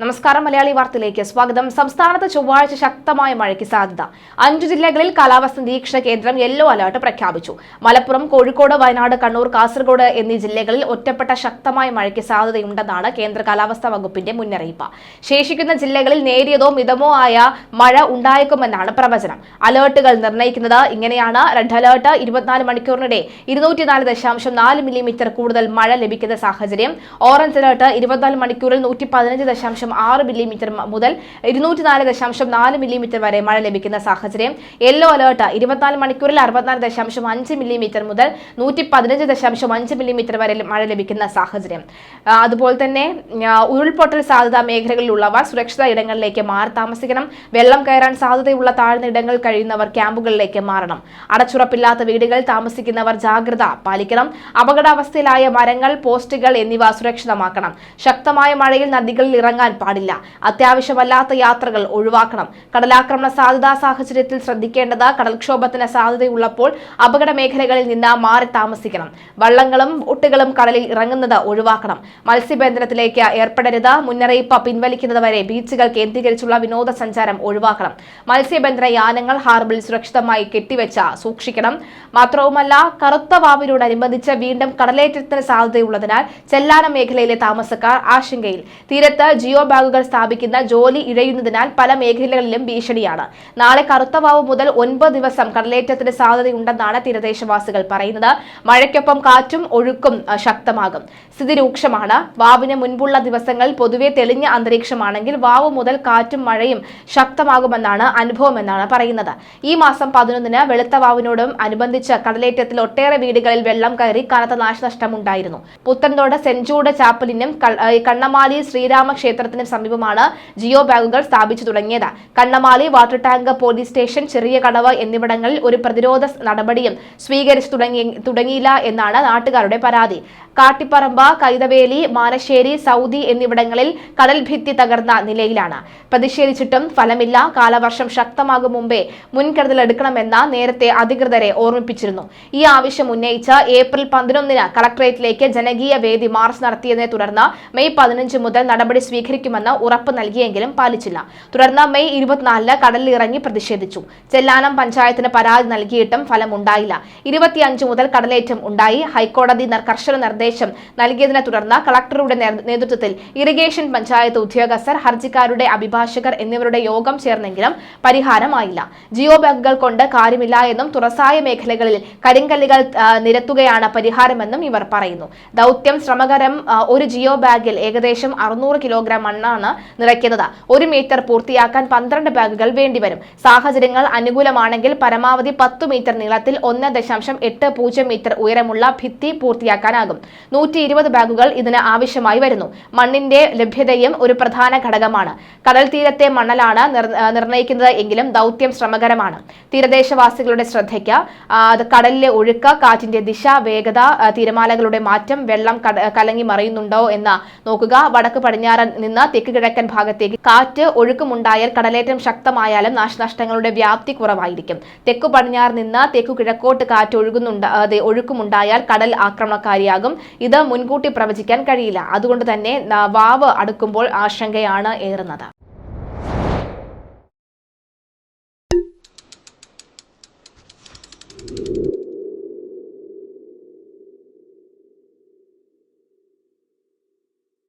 നമസ്കാരം മലയാളി വാർത്തയിലേക്ക് സ്വാഗതം. സംസ്ഥാനത്ത് ചൊവ്വാഴ്ച ശക്തമായ മഴയ്ക്ക് സാധ്യത. അഞ്ചു ജില്ലകളിൽ കാലാവസ്ഥ നിരീക്ഷണ കേന്ദ്രം യെല്ലോ അലർട്ട് പ്രഖ്യാപിച്ചു. മലപ്പുറം കോഴിക്കോട് വയനാട് കണ്ണൂർ കാസർഗോഡ് എന്നീ ജില്ലകളിൽ ഒറ്റപ്പെട്ട ശക്തമായ മഴയ്ക്ക് സാധ്യതയുണ്ടെന്നാണ് കേന്ദ്ര കാലാവസ്ഥാ വകുപ്പിന്റെ മുന്നറിയിപ്പ്. ശേഷിക്കുന്ന ജില്ലകളിൽ നേരിയതോ മിതമോ ആയ മഴ ഉണ്ടായേക്കുമെന്നാണ് പ്രവചനം. അലേർട്ടുകൾ നിർണയിക്കുന്നത് ഇങ്ങനെയാണ്. റെഡ് അലേർട്ട് ഇരുപത്തിനാല് മണിക്കൂറിനിടെ ഇരുന്നൂറ്റിനാല് ദശാംശം നാല് മില്ലിമീറ്റർ കൂടുതൽ മഴ ലഭിക്കുന്ന സാഹചര്യം. ഓറഞ്ച് അലേർട്ട് ഇരുപത്തിനാല് മണിക്കൂറിൽ നൂറ്റി പതിനഞ്ച് ദശാംശം ആറ് മില്ലിമീറ്റർ മുതൽ ഇരുന്നൂറ്റി നാല് ദശാംശം നാല് മില്ലിമീറ്റർ വരെ മഴ ലഭിക്കുന്ന സാഹചര്യം. യെല്ലോ അലേർട്ട് ഇരുപത്തിനാല് മണിക്കൂറിൽ അറുപത്തിനാല് ദശാംശം അഞ്ച് മില്ലിമീറ്റർ മുതൽ നൂറ്റി പതിനഞ്ച് ദശാംശം അഞ്ച് മില്ലിമീറ്റർ വരെ മഴ ലഭിക്കുന്ന സാഹചര്യം. അതുപോലെ തന്നെ ഉരുൾപൊട്ടൽ സാധ്യതാ മേഖലകളിലുള്ളവർ സുരക്ഷിത ഇടങ്ങളിലേക്ക് മാറി താമസിക്കണം. വെള്ളം കയറാൻ സാധ്യതയുള്ള താഴ്ന്ന ഇടങ്ങൾ കഴിയുന്നവർ ക്യാമ്പുകളിലേക്ക് മാറണം. അടച്ചുറപ്പില്ലാത്ത വീടുകൾ താമസിക്കുന്നവർ ജാഗ്രത പാലിക്കണം. അപകടാവസ്ഥയിലായ മരങ്ങൾ പോസ്റ്റുകൾ എന്നിവ സുരക്ഷിതമാക്കണം. ശക്തമായ മഴയിൽ നദികളിൽ ഇറങ്ങാൻ പാടില്ല. അത്യാവശ്യമല്ലാത്ത യാത്രകൾ ഒഴിവാക്കണം. കടലാക്രമണ സാധ്യതാ സാഹചര്യത്തിൽ ശ്രദ്ധിക്കേണ്ടത് കടൽക്ഷോഭത്തിന് സാധ്യതയുള്ളപ്പോൾ അപകട മേഖലകളിൽ നിന്ന് മാറി താമസിക്കണം. വള്ളങ്ങളും ബോട്ടുകളും കടലിൽ ഇറങ്ങുന്നത് ഒഴിവാക്കണം. മത്സ്യബന്ധനത്തിലേക്ക് ഏർപ്പെടരുത്. മുന്നറിയിപ്പ് പിൻവലിക്കുന്നതുവരെ ബീച്ചുകൾ കേന്ദ്രീകരിച്ചുള്ള വിനോദസഞ്ചാരം ഒഴിവാക്കണം. മത്സ്യബന്ധന യാനങ്ങൾ ഹാർബറിൽ സുരക്ഷിതമായി കെട്ടിവെച്ച സൂക്ഷിക്കണം. മാത്രവുമല്ല കറുത്ത വാവിനോടനുബന്ധിച്ച് വീണ്ടും കടലേറ്റത്തിന് സാധ്യതയുള്ളതിനാൽ ചെല്ലാനം മേഖലയിലെ താമസക്കാർ ആശങ്കയിൽ. തീരത്ത് ജിയോ ബാഗുകൾ സ്ഥാപിക്കുന്ന ജോലി ഇഴയുന്നതിനാൽ പല മേഖലകളിലും ഭീഷണിയാണ്. നാളെ കറുത്ത വാവ് മുതൽ ഒൻപത് ദിവസം കടലേറ്റത്തിന് സാധ്യതയുണ്ടെന്നാണ് തീരദേശവാസികൾ പറയുന്നത്. മഴയ്ക്കൊപ്പം കാറ്റും ഒഴുക്കും ശക്തമാകും. സ്ഥിതി രൂക്ഷമാണ്. വാവിന് മുൻപുള്ള ദിവസങ്ങൾ പൊതുവെ തെളിഞ്ഞ അന്തരീക്ഷമാണെങ്കിൽ വാവ് മുതൽ കാറ്റും മഴയും ശക്തമാകുമെന്നാണ് അനുഭവമെന്നാണ് പറയുന്നത്. ഈ മാസം പതിനൊന്നിന് വെളുത്ത വാവിനോടും അനുബന്ധിച്ച് കടലേറ്റത്തിൽ ഒട്ടേറെ വീടുകളിൽ വെള്ളം കയറി കനത്ത നാശനഷ്ടമുണ്ടായിരുന്നു. പുത്തൻതോട് സെഞ്ചൂട് ചാപ്പലിനും കണ്ണമാലി ശ്രീരാമ സമീപമാണ് ജിയോ ബാഗുകൾ സ്ഥാപിച്ചു തുടങ്ങിയത്. Kannamali water tank police station ചെറിയ കടവ് എന്നിവിടങ്ങളിൽ ഒരു പ്രതിരോധ നടപടിയും സ്വീകരിച്ചു തുടങ്ങി തുടങ്ങിയില്ല എന്നാണ് നാട്ടുകാരുടെ പരാതി. കാട്ടിപ്പറമ്പ കൈതവേലി മാനശ്ശേരി സൗദി എന്നിവിടങ്ങളിൽ കടൽഭിത്തി തകർന്ന നിലയിലാണ്. പ്രതിഷേധിച്ചിട്ടും ഫലമില്ല. കാലവർഷം ശക്തമാകും മുമ്പേ മുൻകരുതലെടുക്കണമെന്ന നേരത്തെ അധികൃതരെ ഓർമ്മിപ്പിച്ചിരുന്നു. ഈ ആവശ്യം ഉന്നയിച്ച് ഏപ്രിൽ പതിനൊന്നിന് കളക്ടറേറ്റിലേക്ക് ജനകീയ വേദി മാർച്ച് നടത്തിയതിനെ തുടർന്ന് മെയ് പതിനഞ്ച് മുതൽ നടപടി സ്വീകരിക്കുമെന്ന് ഉറപ്പ് നൽകിയെങ്കിലും പാലിച്ചില്ല. തുടർന്ന് മെയ് ഇരുപത്തിനാലിന് കടലിൽ ഇറങ്ങി പ്രതിഷേധിച്ചു. ചെല്ലാനം പഞ്ചായത്തിന് പരാതി നൽകിയിട്ടും ഫലമുണ്ടായില്ല. ഇരുപത്തിയഞ്ച് മുതൽ കടലേറ്റം ഉണ്ടായി. ഹൈക്കോടതി കർശന നിർദ്ദേശം നൽകിയതിനെ തുടർന്ന് കളക്ടറുടെ നേതൃത്വത്തിൽ ഇറിഗേഷൻ പഞ്ചായത്ത് ഉദ്യോഗസ്ഥർ ഹർജിക്കാരുടെ അഭിഭാഷകർ എന്നിവരുടെ യോഗം ചേർന്നെങ്കിലും പരിഹാരമായില്ല. ജിയോ ബാഗുകൾ കൊണ്ട് കാര്യമില്ല എന്നും തുറസായ മേഖലകളിൽ കരിങ്കല്ലുകൾ നിരത്തുകയാണ് പരിഹാരമെന്നും ഇവർ പറയുന്നു. ദൗത്യം ശ്രമകരം ഒരു ജിയോ ബാഗിൽ ഏകദേശം അറുന്നൂറ് കിലോഗ്രാം മണ്ണാണ് നിറയ്ക്കുന്നത്. ഒരു മീറ്റർ പൂർത്തിയാക്കാൻ പന്ത്രണ്ട് ബാഗുകൾ വേണ്ടിവരും. സാഹചര്യങ്ങൾ അനുകൂലമാണെങ്കിൽ പരമാവധി പത്ത് മീറ്റർ നീളത്തിൽ ഒന്ന് ദശാംശം എട്ട് പൂജ്യം മീറ്റർ ഉയരമുള്ള ഭിത്തി പൂർത്തിയാക്കാനാകും. നൂറ്റി ഇരുപത് ബാഗുകൾ ഇതിന് ആവശ്യമായി വരുന്നു. മണ്ണിന്റെ ലഭ്യതയും ഒരു പ്രധാന ഘടകമാണ്. കടൽ തീരത്തെ മണലാണ് നിർ- നിർണയിക്കുന്നത് എങ്കിലും ദൗത്യം ശ്രമകരമാണ്. തീരദേശവാസികളുടെ ശ്രദ്ധയ്ക്ക് അത് കടലിലെ ഒഴുക്ക് കാറ്റിന്റെ ദിശ വേഗത തിരമാലകളുടെ മാറ്റം വെള്ളം കലങ്ങി മറിയുന്നുണ്ടോ എന്ന് നോക്കുക. വടക്ക് പടിഞ്ഞാറൻ നിന്ന് തെക്ക് കിഴക്കൻ ഭാഗത്തേക്ക് കാറ്റ് ഒഴുക്കുമുണ്ടായാൽ കടലേറ്റം ശക്തമായാലും നാശനഷ്ടങ്ങളുടെ വ്യാപ്തി കുറവായിരിക്കും. തെക്കു പടിഞ്ഞാറ് നിന്ന് തെക്കു കിഴക്കോട്ട് കാറ്റ് ഒഴുകുന്നുണ്ട് ഒഴുക്കുമുണ്ടായാൽ കടൽ ആക്രമണകാരിയാകും ഇത് മുൻകൂട്ടി പ്രവചിക്കാൻ കഴിയില്ല. അതുകൊണ്ട് തന്നെ വാവ് അടുക്കുമ്പോൾ ആശങ്കയാണ് ഏറുന്നത്.